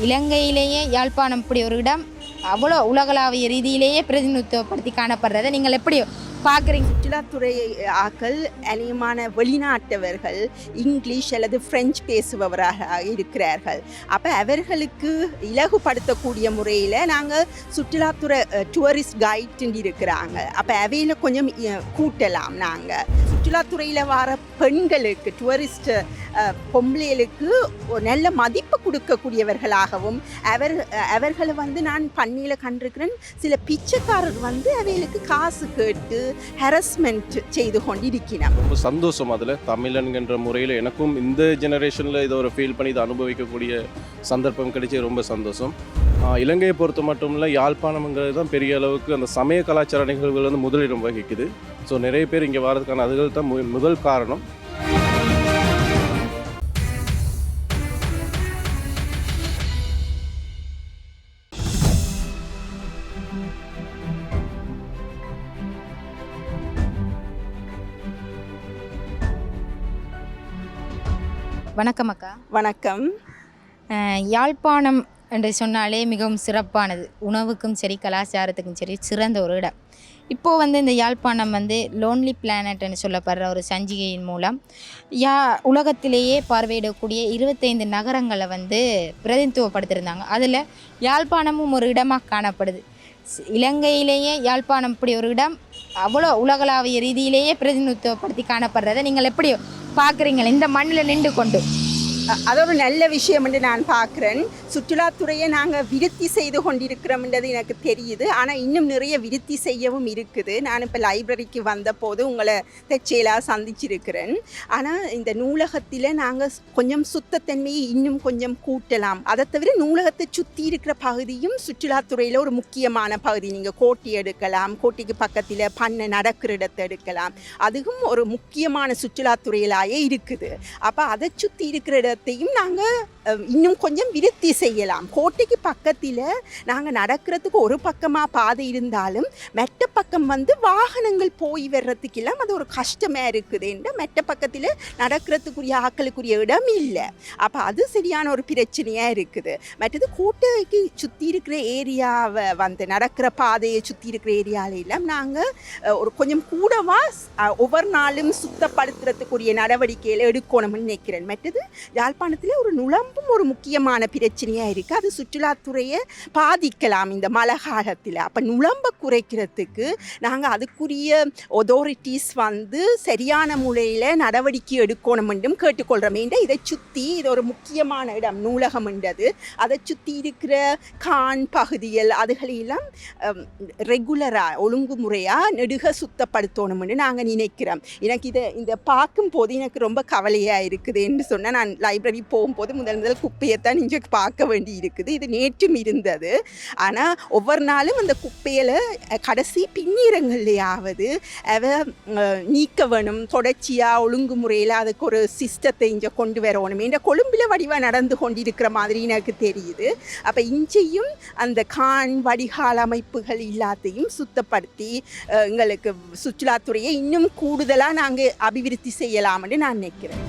இலங்கையிலேயே யாழ்ப்பாணம் இப்படி ஒரு இடம் அவ்வளோ உலகளாவிய ரீதியிலேயே பிரதிநிதித்துவப்படுத்தி காணப்படுறதை நீங்கள் எப்படி பார்க்குறீங்க சுற்றுலாத்துறை ஆக்கள் அநேகமான வெளிநாட்டவர்கள் இங்கிலீஷ் அல்லது ஃப்ரெஞ்ச் பேசுபவராக இருக்கிறார்கள். அப்போ அவர்களுக்கு இலகுபடுத்தக்கூடிய முறையில் நாங்கள் சுற்றுலாத்துறை டூரிஸ்ட் கைட்டுன்னு இருக்கிறாங்க. அப்போ அவையில் கொஞ்சம் கூட்டலாம் நாங்கள் சுற்றுலாத்துறையில் வர பெண்களுக்கு டூரிஸ்ட் பொம்பளைகளுக்கு நல்ல மதிப்பு கொடுக்கக்கூடியவர்களாகவும் அவர் அவர்களை வந்து நான் பண்ணியில் கண்டிருக்கிறேன். சில பிச்சைக்காரர் வந்து அவைகளுக்கு காசு கேட்டு ஹரஸ்மெண்ட் செய்து கொண்டிருக்கிறார் ரொம்ப சந்தோஷம் அதில். தமிழன்கின்ற முறையில் எனக்கும் இந்த ஜெனரேஷனில் இதை ஒரு ஃபீல் பண்ணி இதை அனுபவிக்கக்கூடிய சந்தர்ப்பம் கிடைச்சி ரொம்ப சந்தோஷம். இலங்கையை பொறுத்த மட்டும் இல்லை யாழ்ப்பாணம்ங்கிறது தான் பெரிய அளவுக்கு அந்த சமய கலாச்சார நிகழ்வுகள் வந்து முதலிடம் வகிக்குது. ஸோ நிறைய பேர் இங்கே வர்றதுக்கான அதுகள் தான் மு- முதல் காரணம். வணக்கம் அக்கா. வணக்கம். யாழ்ப்பாணம் என்று சொன்னாலே மிகவும் சிறப்பானது. உணவுக்கும் சரி கலாச்சாரத்துக்கும் சரி சிறந்த ஒரு இடம். இப்போது வந்து இந்த யாழ்ப்பாணம் வந்து லோன்லி பிளானட்னு சொல்லப்படுற ஒரு சஞ்சிகையின் மூலம் யா உலகத்திலேயே பார்வையிடக்கூடிய இருபத்தைந்து நகரங்களை வந்து பிரதிநிதித்துவப்படுத்தியிருந்தாங்க. அதில் யாழ்ப்பாணமும் ஒரு இடமாக காணப்படுது. இலங்கையிலேயே யாழ்ப்பாணம் இப்படி ஒரு இடம் அவ்வளோ உலகளாவிய ரீதியிலேயே பிரதிநிதித்துவப்படுத்தி காணப்படுறதை நீங்கள் எப்படி பார்க்குறீங்களே இந்த மண்ணில் நின்று கொண்டு அது ஒரு நல்ல விஷயம் என்று நான் பார்க்குறேன். சுற்றுலாத்துறையை நாங்கள் விருத்தி செய்து கொண்டிருக்கிறோம்ன்றது எனக்கு தெரியுது. ஆனால் இன்னும் நிறைய விருத்தி செய்யவும் இருக்குது. நான் இப்போ லைப்ரரிக்கு வந்தபோது உங்களை தச்சேலாக சந்திச்சிருக்கிறேன். ஆனால் இந்த நூலகத்தில் நாங்கள் கொஞ்சம் சுத்தத்தன்மையை இன்னும் கொஞ்சம் கூட்டலாம். அதை தவிர நூலகத்தை சுற்றி இருக்கிற பகுதியும் சுற்றுலாத்துறையில் ஒரு முக்கியமான பகுதி. நீங்கள் கோட்டி எடுக்கலாம் கோட்டிக்கு பக்கத்தில் பண்ணை நடக்கிற இடத்தை எடுக்கலாம். அதுவும் ஒரு முக்கியமான சுற்றுலாத்துறையிலாயே இருக்குது. அப்போ அதை சுற்றி இருக்கிற இடத்தையும் நாங்கள் இன்னும் கொஞ்சம் விருத்தி செய்யலாம். கோட்டைக்கு பக்கத்தில் நாங்கள் நடக்கிறதுக்கு ஒரு பக்கமாக பாதை இருந்தாலும் மெட்ட பக்கம் வந்து வாகனங்கள் போய் வர்றதுக்கெல்லாம் அது ஒரு கஷ்டமாக இருக்குது என்ற மெட்ட பக்கத்தில் நடக்கிறதுக்குரிய ஆக்களுக்குரிய இடம் இல்லை. அப்போ அது சரியான ஒரு பிரச்சனையாக இருக்குது. மற்றது கோட்டைக்கு சுற்றி இருக்கிற ஏரியாவை வந்து நடக்கிற பாதையை சுற்றி இருக்கிற ஏரியாவில எல்லாம் நாங்கள் ஒரு கொஞ்சம் கூடவா ஒவ்வொரு நாளும் சுத்தப்படுத்துறதுக்குரிய நடவடிக்கைகளை எடுக்கணும்னு நினைக்கிறேன். மற்றது யாழ்ப்பாணத்தில் ஒரு நுழம்பும் ஒரு முக்கியமான பிரச்சனையாக இருக்குது அது சுற்றுலாத்துறையை பாதிக்கலாம் இந்த மழை காலத்தில். அப்போ நுழம்பை குறைக்கிறதுக்கு நாங்கள் அதுக்குரிய ஒதாரிட்டிஸ் வந்து சரியான முறையில் நடவடிக்கை எடுக்கணும் என்றும் கேட்டுக்கொள்கிறோம் ஏன்டா இதை சுற்றி இது ஒரு முக்கியமான இடம் நூலகம் என்றது. அதை சுற்றி இருக்கிற கான் பகுதிகள் அதுகளெல்லாம் ரெகுலராக ஒழுங்குமுறையாக நெடுக சுத்தப்படுத்தணும்னு நாங்கள் நினைக்கிறோம். எனக்கு இதை இந்த பார்க்கும்போது எனக்கு ரொம்ப கவலையாக இருக்குது என்று சொன்னால் நான் லைப்ரரி போகும்போது முதல் முதல் குப்பையை தான் இங்கே பார்க்க வேண்டி இருக்குது இது நேற்றும் இருந்தது. ஆனால் ஒவ்வொரு நாளும் அந்த குப்பையில் கடைசி பின்னீரங்கள்லையாவது அவ நீக்க வேணும் தொடர்ச்சியாக ஒழுங்குமுறையில் அதுக்கு ஒரு சிஸ்டத்தை இங்கே கொண்டு வரணும். என்ற கொழும்பில் வடிவாக நடந்து கொண்டிருக்கிற மாதிரி எனக்கு தெரியுது. அப்போ இஞ்சியும் அந்த கான் வடிகால் அமைப்புகள் எல்லாத்தையும் சுத்தப்படுத்தி எங்களுக்கு சுற்றுலாத்துறையை இன்னும் கூடுதலாக நாங்கள் அபிவிருத்தி செய்யலாம்னு நான் நினைக்கிறேன்.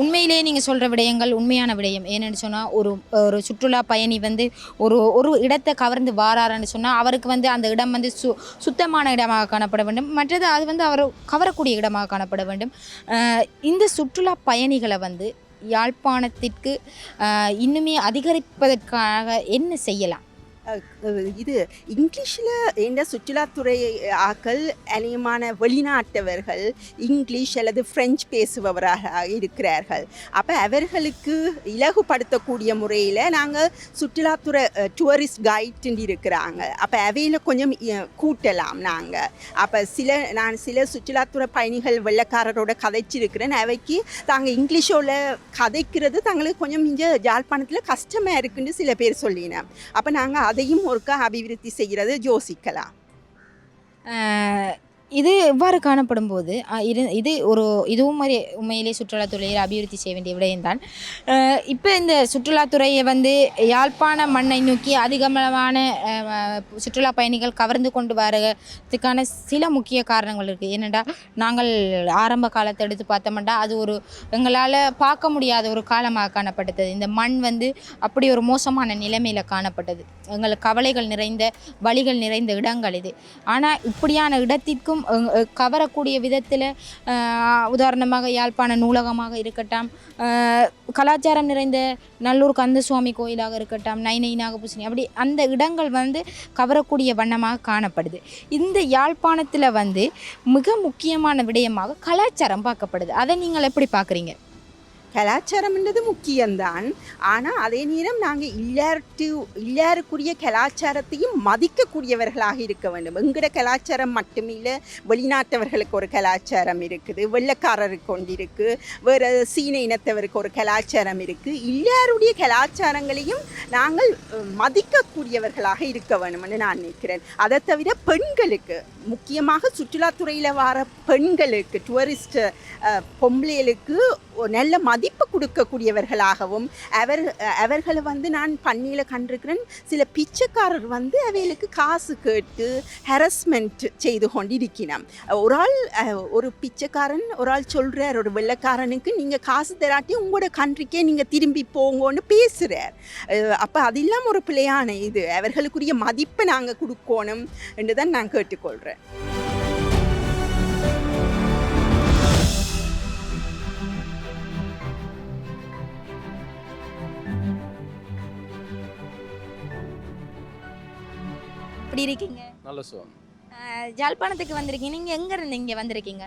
உண்மையிலேயே நீங்கள் சொல்கிற விடயங்கள் உண்மையான விடயம். ஏன்னு சொன்னால் ஒரு ஒரு சுற்றுலா பயணி வந்து ஒரு ஒரு இடத்தை கவர்ந்து வாராருன்னு சொன்னால் அவருக்கு வந்து அந்த இடம் வந்து சு சுத்தமான இடமாக காணப்பட வேண்டும். மற்றது அது வந்து அவர் கவரக்கூடிய இடமாக காணப்பட வேண்டும். இந்த சுற்றுலா பயணிகளை வந்து யாழ்ப்பாணத்திற்கு இன்னுமே அதிகரிப்பதற்காக என்ன செய்யலாம்? இது இங்கிலீஷில் இந்த சுற்றுலாத்துறை ஆக்கள் அநேகமான வெளிநாட்டவர்கள் இங்கிலீஷ் அல்லது பிரெஞ்சு பேசுபவராக இருக்கிறார்கள். அப்போ அவர்களுக்கு இலகுபடுத்தக்கூடிய முறையில் நாங்கள் சுற்றுலாத்துறை டூரிஸ்ட் கைடுன்னு இருக்கிறாங்க. அப்போ அவையில் கொஞ்சம் கூட்டலாம் நாங்கள் அப்போ சில நான் சில சுற்றுலாத்துறை பயணிகள் வெள்ளக்காரரோட கதைச்சிருக்கிறேன். அவைக்கு தாங்கள் இங்கிலீஷோட கதைக்கிறது தங்களுக்கு கொஞ்சம் இங்கே ஜாழ்ப்பாணத்தில் கஷ்டமாக இருக்குன்னு சில பேர் சொல்லினேன் அப்போ நாங்கள் அதையும் ஒருக்கா அபிவிருத்தி செய்கிறது யோசிக்கலாம் அஹ் இது இவ்வாறு காணப்படும் போது இது இது ஒரு இதுவும் மாதிரி உண்மையிலே சுற்றுலாத்துறையில் அபிவிருத்தி செய்ய வேண்டிய விடயம்தான் இப்போ இந்த சுற்றுலாத்துறையை வந்து யாழ்ப்பாண மண்ணை நோக்கி அதிகமான சுற்றுலா பயணிகள் கவர்ந்து கொண்டு வரதுக்கான சில முக்கிய காரணங்கள் இருக்குது ஏனெண்டா நாங்கள் ஆரம்ப காலத்தை எடுத்து பார்த்தோம்னா அது ஒரு எங்களால் பார்க்க முடியாத ஒரு காலமாக காணப்பட்டது. இந்த மண் வந்து அப்படி ஒரு மோசமான நிலைமையில் காணப்பட்டது. எங்களுக்கு கவலைகள் நிறைந்த வழிகள் நிறைந்த இடங்கள் இது. ஆனால் இப்படியான இடத்திற்கும் மிகவும் கவரக்கூடிய விதத்தில் உதாரணமாக யாழ்ப்பாண நூலகமாக இருக்கட்டும் கலாச்சாரம் நிறைந்த நல்லூர் கந்தசுவாமி கோயிலாக இருக்கட்டும் நைனை நாகபூசணி அப்படி அந்த இடங்கள் வந்து கவரக்கூடிய வண்ணமாக காணப்படுது. இந்த யாழ்ப்பாணத்தில் வந்து மிக முக்கியமான விடயமாக கலாச்சாரம் பார்க்கப்படுது. அதை நீங்கள் எப்படி பார்க்குறீங்க? கலாச்சாரம்ன்றது முக்கியம்தான். ஆனால் அதே நேரம் நாங்கள் இல்லாட்டு இல்லாருக்குரிய கலாச்சாரத்தையும் மதிக்கக்கூடியவர்களாக இருக்க வேண்டும். எங்கட கலாச்சாரம் மட்டுமில்லை வெளிநாட்டவர்களுக்கு ஒரு கலாச்சாரம் இருக்குது வெள்ளக்காரருக்கு ஒன்று இருக்குது வேறு சீன இனத்தவருக்கு ஒரு கலாச்சாரம் இருக்குது எல்லாருடைய கலாச்சாரங்களையும் நாங்கள் மதிக்கக்கூடியவர்களாக இருக்க வேணும்னு நான் நினைக்கிறேன். அதை தவிர பெண்களுக்கு முக்கியமாக சுற்றுலாத்துறையில் வர பெண்களுக்கு டூரிஸ்ட் பொம்பளைகளுக்கு ஒரு நல்ல மதிப்பு கொடுக்கக்கூடியவர்களாகவும் அவர் அவர்களை வந்து நான் பண்ணியில் கண்டிருக்கிறேன். சில பிச்சைக்காரர் வந்து அவைகளுக்கு காசு கேட்டு ஹரஸ்மெண்ட் செய்து கொண்டிருக்கிறோம் ஒரு ஆள் ஒரு பிச்சைக்காரன் ஒரு ஆள் சொல்கிறார் ஒரு வெள்ளைக்காரனுக்கு நீங்கள் காசு தராட்டி உங்களோட கண்ட்ரிக்கே நீங்கள் திரும்பி போங்கன்னு பேசுகிறார் அப்போ அது இல்லாமல் ஒரு பிள்ளையான இது. அவர்களுக்குரிய மதிப்பை நாங்கள் கொடுக்கணும் என்று தான் நான் கேட்டுக்கொள்கிறேன் எப்படி இருக்கீங்க? நல்ல சுகம். அஹ், யாழ்ப்பாணத்துக்கு வந்திருக்கீங்க. நீங்கள் எங்கே இருந்து இங்கே வந்திருக்கீங்க?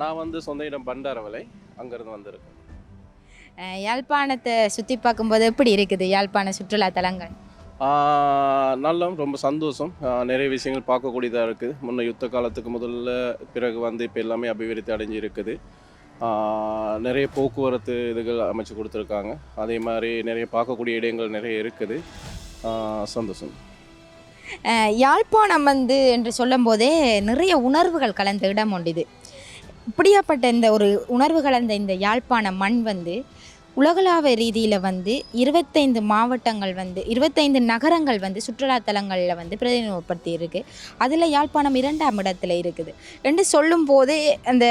நான் வந்து சொந்த இடம் பண்டாரவலை அங்கேருந்து வந்திருக்கேன். அஹ், யாழ்ப்பாணத்தை சுற்றி பார்க்கும்போது எப்படி இருக்குது யாழ்ப்பாண சுற்றுலா தலங்கள்? நல்ல ரொம்ப சந்தோஷம். நிறைய விஷயங்கள் பார்க்கக்கூடியதாக இருக்குது. முன்ன யுத்த காலத்துக்கு முதல்ல பிறகு வந்து இப்போ எல்லாமே அபிவிருத்தி அடைஞ்சு இருக்குது. நிறைய போக்குவரத்து இதுகள் அமைச்சு கொடுத்துருக்காங்க. அதே மாதிரி நிறைய பார்க்கக்கூடிய இடங்கள் நிறைய இருக்குது. சந்தோஷம். யாழ்ப்பாணம் வந்து என்று சொல்லும்போதே நிறைய உணர்வுகள் கலந்த இடம் உண்டு இது. இப்படியாப்பட்ட இந்த ஒரு உணர்வு கலந்த இந்த யாழ்ப்பாண மண் வந்து உலகளாவ ரீதியில் வந்து இருபத்தைந்து மாவட்டங்கள் வந்து இருபத்தைந்து நகரங்கள் வந்து சுற்றுலா தலங்களில் வந்து பிரதிநிதிப்படுத்தி இருக்குது அதில் யாழ்ப்பாணம் இரண்டாம் இடத்துல இருக்குது. என்று சொல்லும் போதே அந்த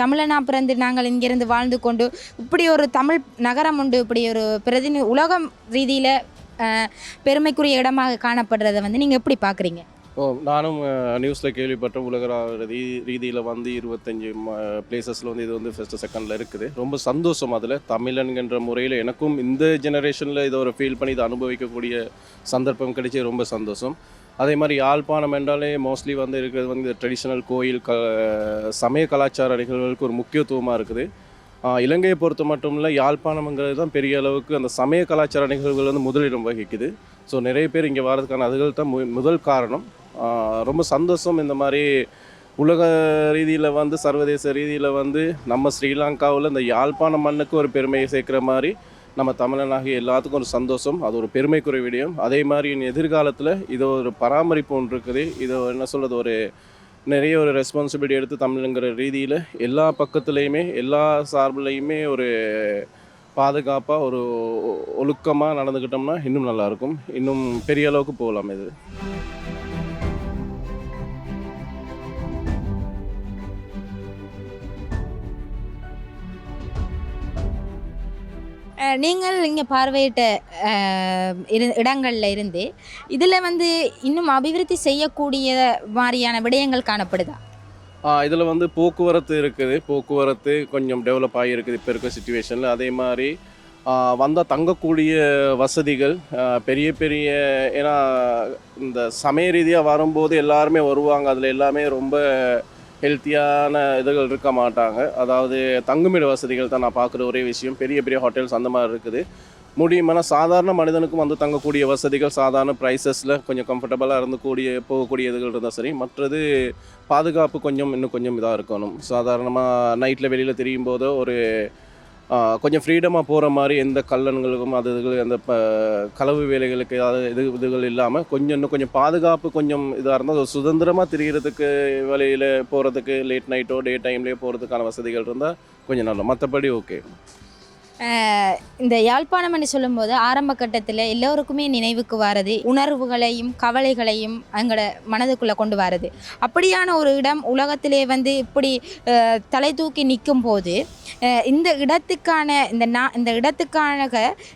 தமிழனா பிறந்து நாங்கள் இங்கிருந்து வாழ்ந்து கொண்டு இப்படி ஒரு தமிழ் நகரம் உண்டு இப்படி ஒரு பிரதிநி உலகம் ரீதியில் பெருமைக்குரிய இடமாக காணப்படுறதை வந்து நீங்கள் எப்படி பார்க்குறீங்க ஓ நானும் நியூஸில் கேள்விப்பட்ட உலக ரீ ரீதியில் வந்து இருபத்தஞ்சி பிளேசஸில் வந்து இது வந்து ஃபஸ்ட்டு செகண்டில் இருக்குது. ரொம்ப சந்தோஷம் அதில். தமிழன்கின்ற முறையில் எனக்கும் இந்த ஜெனரேஷனில் இதை ஒரு ஃபீல் பண்ணி இதை அனுபவிக்கக்கூடிய சந்தர்ப்பம் கிடைச்சி ரொம்ப சந்தோஷம். அதே மாதிரி யாழ்ப்பாணம் என்றாலே மோஸ்ட்லி வந்து இருக்கிறது வந்து இந்த ட்ரெடிஷ்னல் கோயில் க சமய கலாச்சார நிகழ்வுகளுக்கு ஒரு முக்கியத்துவமாக இருக்குது. இலங்கையை பொறுத்த மட்டும் இல்லை யாழ்ப்பாணம்ங்கிறது தான் பெரிய அளவுக்கு அந்த சமய கலாச்சார நிகழ்வுகள் வந்து முதலிடம் வகிக்குது. ஸோ நிறைய பேர் இங்கே வர்றதுக்கான அதுகள் தான் மு- முதல் காரணம். ரொம்ப சந்தோஷம் இந்த மாதிரி உலக ரீதியில் வந்து சர்வதேச ரீதியில் வந்து நம்ம ஸ்ரீலங்காவில் இந்த யாழ்ப்பாண மண்ணுக்கு ஒரு பெருமையை சேர்க்குற மாதிரி நம்ம தமிழனாகிய எல்லாத்துக்கும் ஒரு சந்தோஷம். அது ஒரு பெருமைக்குரிய விடயம். அதே மாதிரி எதிர்காலத்தில் இது ஒரு பராமரிப்பு ஒன்று இருக்குது. இதை என்ன சொல்கிறது ஒரு நிறைய ஒரு ரெஸ்பான்சிபிலிட்டி எடுத்து தமிழுங்கிற ரீதியில் எல்லா பக்கத்துலேயுமே எல்லா சார்புலேயுமே ஒரு பாதுகாப்பாக ஒரு ஒழுக்கமாக நடந்துக்கிட்டோம்னா இன்னும் நல்லாயிருக்கும் இன்னும் பெரிய அளவுக்கு போகலாம் இது. நீங்கள் இங்கே பார்வையிட்ட இரு இடங்களில் இருந்து இதில் வந்து இன்னும் அபிவிருத்தி செய்யக்கூடிய மாதிரியான விடயங்கள் காணப்படுதா? இதில் வந்து போக்குவரத்து இருக்குது. போக்குவரத்து கொஞ்சம் டெவலப் ஆகியிருக்குது இப்போ இருக்க சுச்சுவேஷனில் அதே மாதிரி வந்தால் தங்கக்கூடிய வசதிகள் பெரிய பெரிய ஏன்னா இந்த சமய ரீதியாக வரும்போது எல்லாருமே வருவாங்க. அதில் எல்லாமே ரொம்ப ஹெல்த்தியான இதுகள் இருக்க மாட்டாங்க. அதாவது தங்குமிட வசதிகள் தான் நான் பார்க்குற ஒரே விஷயம். பெரிய பெரிய ஹோட்டல்ஸ் அந்த மாதிரி இருக்குது. முடியுமானா சாதாரண மனிதனுக்கும் வந்து தங்கக்கூடிய வசதிகள் சாதாரண ப்ரைஸஸில் கொஞ்சம் கம்ஃபர்டபுளாக இருந்தக்கூடிய போகக்கூடிய இதுகள் இருந்தால் சரி. மற்றது பாதுகாப்பு கொஞ்சம் இன்னும் கொஞ்சம் இதாக இருக்கணும். சாதாரணமாக நைட்டில் வெளியில் தெரியும் போதோ ஒரு கொஞ்சம் ஃப்ரீடமாக போகிற மாதிரி எந்த கல்லன்களுக்கும் அது இதுகள் அந்த ப களவு வேலைகளுக்கு அது இது இதுகள் இல்லாமல் கொஞ்சம் இன்னும் கொஞ்சம் பாதுகாப்பு கொஞ்சம் இதாக இருந்தால் சுதந்திரமாக திரிகிறதுக்கு வழியில் போகிறதுக்கு லேட் நைட்டோ டே டைம்லேயோ போகிறதுக்கான வசதிகள் இருந்தால் கொஞ்சம் நல்லா மற்றபடி ஓகே இந்த யாழ்ப்பாணம் என்று சொல்லும்போது ஆரம்ப கட்டத்தில் எல்லோருக்குமே நினைவுக்கு வரது உணர்வுகளையும் கவலைகளையும் எங்களோட மனதுக்குள்ளே கொண்டு வரது. அப்படியான ஒரு இடம் உலகத்திலே வந்து இப்படி தலை தூக்கி நிற்கும் போது இந்த இடத்துக்கான இந்த நா இந்த இடத்துக்கான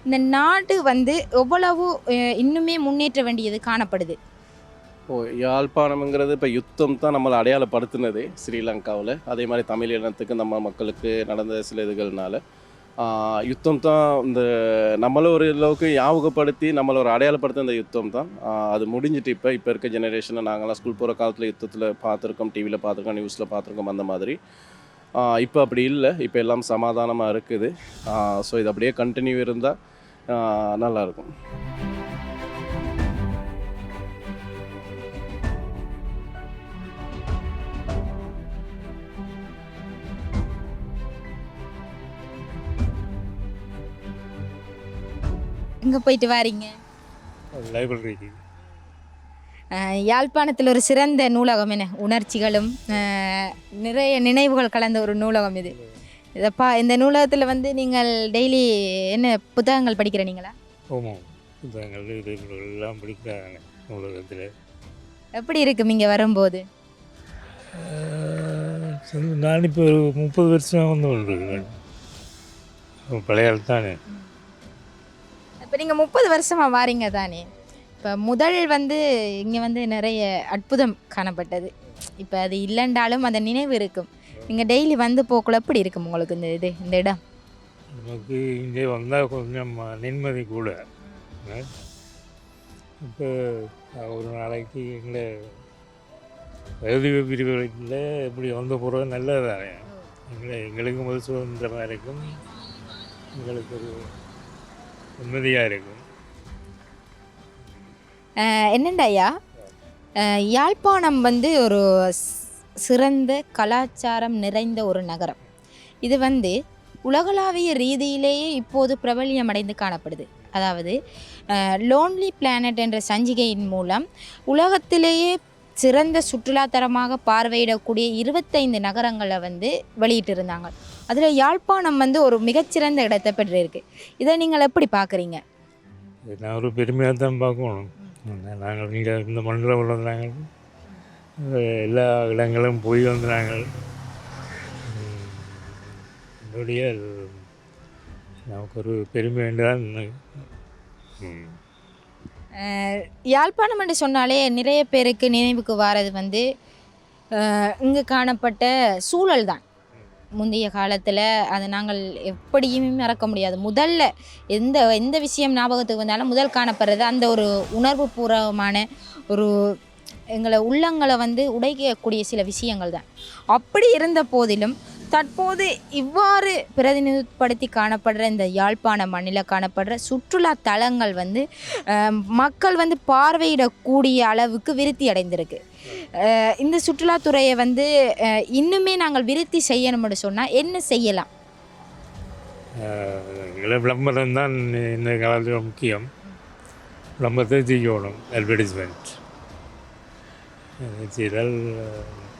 இந்த நாடு வந்து எவ்வளவு இன்னுமே முன்னேற்ற வேண்டியது காணப்படுது. ஓ யாழ்ப்பாணம்ங்கிறது இப்போ யுத்தம் தான் நம்மளை அடையாளப்படுத்தினது ஸ்ரீலங்காவில். அதே மாதிரி தமிழ் இனத்துக்கு நம்ம மக்களுக்கு நடந்த சில இதுகள்னால. யுத்தம் தான் இந்த நம்மளை ஒரு அளவுக்கு ஞாபகப்படுத்தி நம்மளை ஒரு அடையாளப்படுத்த இந்த யுத்தம் தான். அது முடிஞ்சிட்டு இப்போ இப்போ இருக்க ஜெனரேஷனில் நாங்களாம் ஸ்கூல் போகிற காலத்தில் யுத்தத்தில் பார்த்துருக்கோம் டிவியில் பார்த்துருக்கோம் நியூஸில் பார்த்துருக்கோம் அந்த மாதிரி. இப்போ அப்படி இல்லை. இப்போ எல்லாம் சமாதானமாக இருக்குது. ஸோ இது அப்படியே கண்டினியூ இருந்தால் நல்லாயிருக்கும் எங்கே போயிட்டு வாரீங்க? லைப்ரரிக்கு யாழ்ப்பாணத்தில் ஒரு சிறந்த நூலகம் என்ன? உணர்ச்சிகளும் நிறைய நினைவுகள் கலந்த ஒரு நூலகம் இது. இதப்பா இந்த நூலகத்தில் வந்து நீங்கள் டெய்லி என்ன புத்தகங்கள் படிக்கிற நீங்களா? ஆமாம் புத்தகங்கள் எல்லாம் படிக்கிறாங்க நூலகத்தில். எப்படி இருக்கும் இங்கே வரும்போது? நான் இப்போ ஒரு முப்பது வருஷம் வந்து பழைய தானே. இப்போ நீங்கள் முப்பது வருஷமாக வாரீங்க தானே. இப்போ முதல் வந்து இங்கே வந்து நிறைய அற்புதம் காணப்பட்டது. இப்போ அது இல்லைண்டாலும் அந்த நினைவு இருக்கும். நீங்கள் டெய்லி வந்து போக்குள்ள எப்படி இருக்கும் உங்களுக்கு இந்த இது இந்த இடம்? நமக்கு இங்கே வந்தால் கொஞ்சம் நிம்மதி கூட. இப்போ ஒரு நாளைக்கு எங்களை வயது பிரிவுகளில் இப்படி வந்து போகிறது நல்லது தானே. எங்களை எங்களுக்கு முதல் சுதந்திரமாக இருக்கும். எங்களுக்கு ஒரு நிம்மதியாக இருக்கும். என்னண்டா ஐயா? யாழ்ப்பாணம் வந்து ஒரு சிறந்த கலாச்சாரம் நிறைந்த ஒரு நகரம். இது வந்து உலகளாவிய ரீதியிலேயே இப்போது பிரபல்யமடைந்து காணப்படுது. அதாவது லோன்லி பிளானட் என்ற சஞ்சிகையின் மூலம் உலகத்திலேயே சிறந்த சுற்றுலாத்தலமாக பார்வையிடக்கூடிய இருபத்தைந்து நகரங்களை வந்து வெளியிட்டிருந்தாங்க. அதில் யாழ்ப்பாணம் வந்து ஒரு மிகச்சிறந்த இடத்தை பெற்றிருக்கு. இதை நீங்கள் எப்படி பார்க்குறீங்க? நான் ஒரு பெருமையாக தான் பார்க்கணும். நாங்கள் இங்கே இந்த மண்ணில் உள்ள நாங்கள் எல்லா இடங்களும் போய் வந்து நாங்கள் என்னுடைய நமக்கு ஒரு பெருமை தான் உம், அஹ் யாழ்ப்பாணம் என்று சொன்னாலே நிறைய பேருக்கு நினைவுக்கு வாரது வந்து இங்கே காணப்பட்ட சூழல் தான் முந்தைய காலத்தில் அதை நாங்கள் எப்படியுமே மறக்க முடியாது. முதல்ல எந்த எந்த விஷயம் ஞாபகத்துக்கு வந்தாலும் முதல் காணப்படுறது அந்த ஒரு உணர்வு பூர்வமான ஒரு எங்களை உள்ளங்களை வந்து உடைக்கக்கூடிய சில விஷயங்கள் தான் அப்படி இருந்த போதிலும் தற்போது இவ்வாறு பிரதிநிதிப்படுத்தி காணப்படுற இந்த யாழ்ப்பாண மண்ணில் காணப்படுற சுற்றுலா தலங்கள் வந்து மக்கள் வந்து பார்வையிடக்கூடிய அளவுக்கு விருத்தி அடைந்திருக்கு. இந்த சுற்றுலாத்துறையை வந்து இன்னுமே நாங்கள் விருத்தி செய்யணும்னு சொன்னால் என்ன செய்யலாம்? விளம்பரம் தான் இந்த காலத்தில் முக்கியம். விளம்பரத்தை செய்யணும் அட்வர்டைஸ்மெண்ட் செய்தால்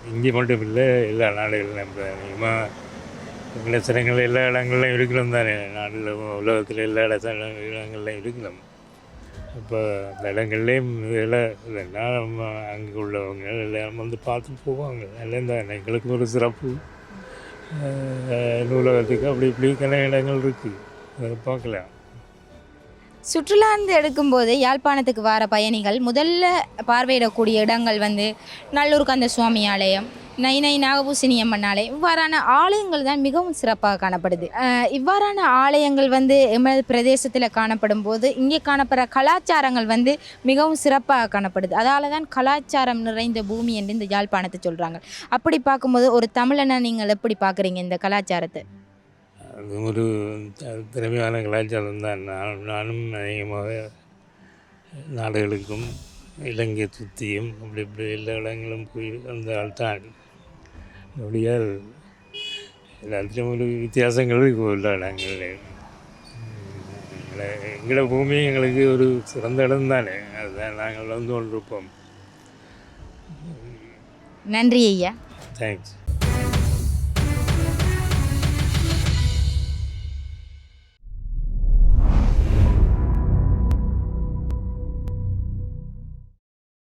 இங்கே மட்டும் இல்லை எல்லா நாடுகளிலும் இப்போ அதிகமாக எங்களை எல்லா இடங்கள்லையும் இருக்கிறோம் தானே. நாட்டில் உலகத்தில் எல்லா இடங்கள்லையும் இருக்கிறோம். இப்போ அந்த இடங்கள்லேயும் இதெல்லாம் இதெல்லாம் நம்ம அங்கே உள்ளவங்க எல்லாம் வந்து பார்த்து போவாங்க. எல்லாம் தான் எங்களுக்கு ஒரு சிறப்பு. நூலகத்துக்கு அப்படி இப்படி கன இடங்கள் இருக்குது அதை பார்க்கலாம். சுற்றுலாந்து எடுக்கும்போது யாழ்ப்பாணத்துக்கு வர பயணிகள் முதல்ல பார்வையிடக்கூடிய இடங்கள் வந்து நல்லூர் கந்த சுவாமி ஆலயம் நை நை நாகபூசணி அம்மன் ஆலயம். இவ்வாறான ஆலயங்கள் தான் மிகவும் சிறப்பாக காணப்படுது. இவ்வாறான ஆலயங்கள் வந்து எமது பிரதேசத்தில் காணப்படும் போது இங்கே காணப்படுற கலாச்சாரங்கள் வந்து மிகவும் சிறப்பாக காணப்படுது. அதால தான் கலாச்சாரம் நிறைந்த பூமி என்று இந்த யாழ்ப்பாணத்தை சொல்கிறாங்க அப்படி பார்க்கும்போது ஒரு தமிழனை நீங்கள் எப்படி பார்க்குறீங்க இந்த கலாச்சாரத்தை? ஒரு திறமையான கலாச்சாரம் தான் நான் நானும் அதிகமாக நாடுகளுக்கும் இலங்கை சுற்றியும் அப்படி இப்படி எல்லா இடங்களும் போய் வந்த ஆள் தான். ஒழியால் எல்லாத்துலேயும் ஒரு வித்தியாசங்கள் இருக்கு உள்ள இடங்களில். எங்களை எங்களோட பூமி எங்களுக்கு ஒரு சிறந்த இடம் தானே. அதுதான் நாங்கள் வந்து கொண்டிருப்போம். நன்றி ஐயா. தேங்க்ஸ்